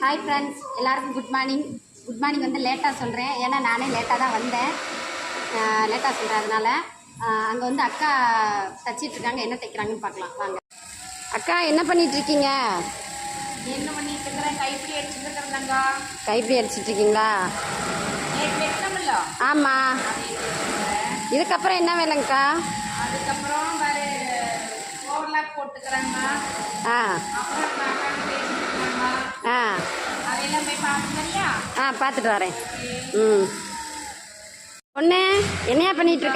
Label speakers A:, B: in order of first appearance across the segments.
A: Hi friends எல்லாருக்கும் good morning good morning வந்து லேட்டாக சொல்கிறேன் ஏன்னா நானே லேட்டாக தான் வந்தேன். லேட்டாக சொல்கிறதுனால அங்கே வந்து அக்கா தச்சிட்டு இருக்காங்க. என்ன தைக்கிறாங்கன்னு பார்க்கலாம். வாங்க. அக்கா என்ன பண்ணிட்டு இருக்கீங்க?
B: என்ன பண்ணிட்டு இருக்கிறேன்? கைப்பிடி அடிச்சுட்டு இருக்கிறதாங்க
A: கைப்பிடி அடிச்சிட்டு இருக்கீங்களா? ஆமாம் இதுக்கப்புறம் என்ன வேலைங்கக்கா
B: அதுக்கப்புறம் வேறு ஓவர்லாக் போட்டுக்கிறாங்க
A: ஆ.
B: அப்புறம்
A: ஆ பார்த்துட்டு வரேன். ம். பொண்ணு என்னையா பண்ணிட்டு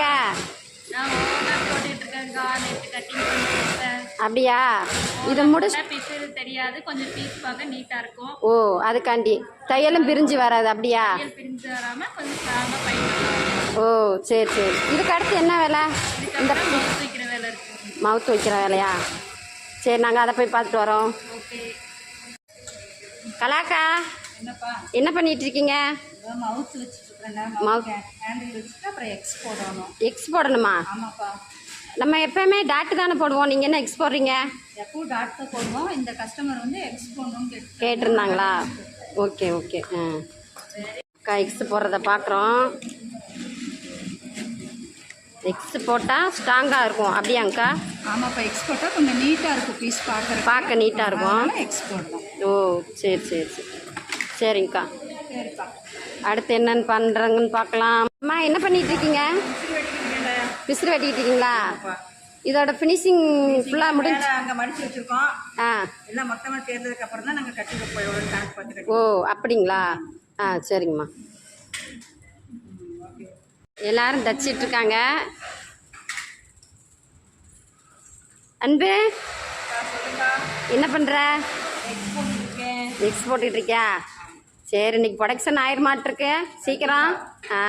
A: அப்படியா? இதை முடிச்சு
B: தெரியாது. கொஞ்சம் பீஸ் பார்க்க நீட்டாக இருக்கும்.
A: ஓ அதுக்காண்டி. தையலும் பிரிஞ்சு வராது அப்படியா?
B: பிரிஞ்சு வராமல் கொஞ்சம்
A: ஓ சரி சரி. இதுக்கு அடுத்து என்ன வேலை? இந்த
B: வைக்கிற வேலை
A: மவுத்து வைக்கிற வேலையா? சரி நாங்கள் அதை போய் பார்த்துட்டு வரோம். கலாக்கா. என்ன பண்ணிட்டு இருக்கீங்க
B: எக்ஸ் போடணும்.
A: நம்ம எப்பயுமே டாட்டு தானே போடுவோம். நீங்கள் என்ன எக்ஸ் போடுறீங்க?
B: எப்பவும் டாட் தான் போடுவோம். இந்த கஸ்டமர் வந்து எக்ஸ் போடணும்னு கேட்டு
A: கேட்டிருந்தாங்களா? ஓகே ஓகே ஆ. அக்கா எக்ஸ் போடுறத பார்க்குறோம். எக்ஸ் போட்டால் ஸ்ட்ராங்காக இருக்கும். அப்படியாங்க்கா
B: ஆமாப்பா எக்ஸ் போட்டால் கொஞ்சம் நீட்டாக இருக்கும் பீஸ் பார்க்குறது
A: பார்க்க நீட்டாக இருக்கும்.
B: எக்ஸ் போடலாம்
A: ஓ சரி சரி சரி. சரிங்க்கா
B: சரிப்பா
A: அடுத்து என்னன்னு பண்ணுறாங்கன்னு பார்க்கலாம் அம்மா என்ன பண்ணிட்டு இருக்கீங்க விசிறு வெட்டிக்கிட்டு இருக்கீங்களா இதோட ஃபினிஷிங் ஃபுல்லாக முடிஞ்சு
B: அங்கே மடிச்சு வச்சிருக்கோம்.
A: ஆ.
B: எல்லாம் மொத்தமாக தேர்ந்ததுக்கு அப்புறம் தான் நாங்கள் கட்டி கட்டி
A: ஓ அப்படிங்களா? ஆ சரிங்கம்மா. எல்லாரும் தச்சிட்டு இருக்காங்க அன்பு என்ன பண்ணுற
B: எக்ஸ் போட்டுருக்கேன்
A: எக்ஸ் போட்டுட்டு இருக்கியா? சரி இன்னைக்கு ப்ரொடக்ஷன் ஆயிரமாட்டிருக்கு? சீக்கிரம். ஆ.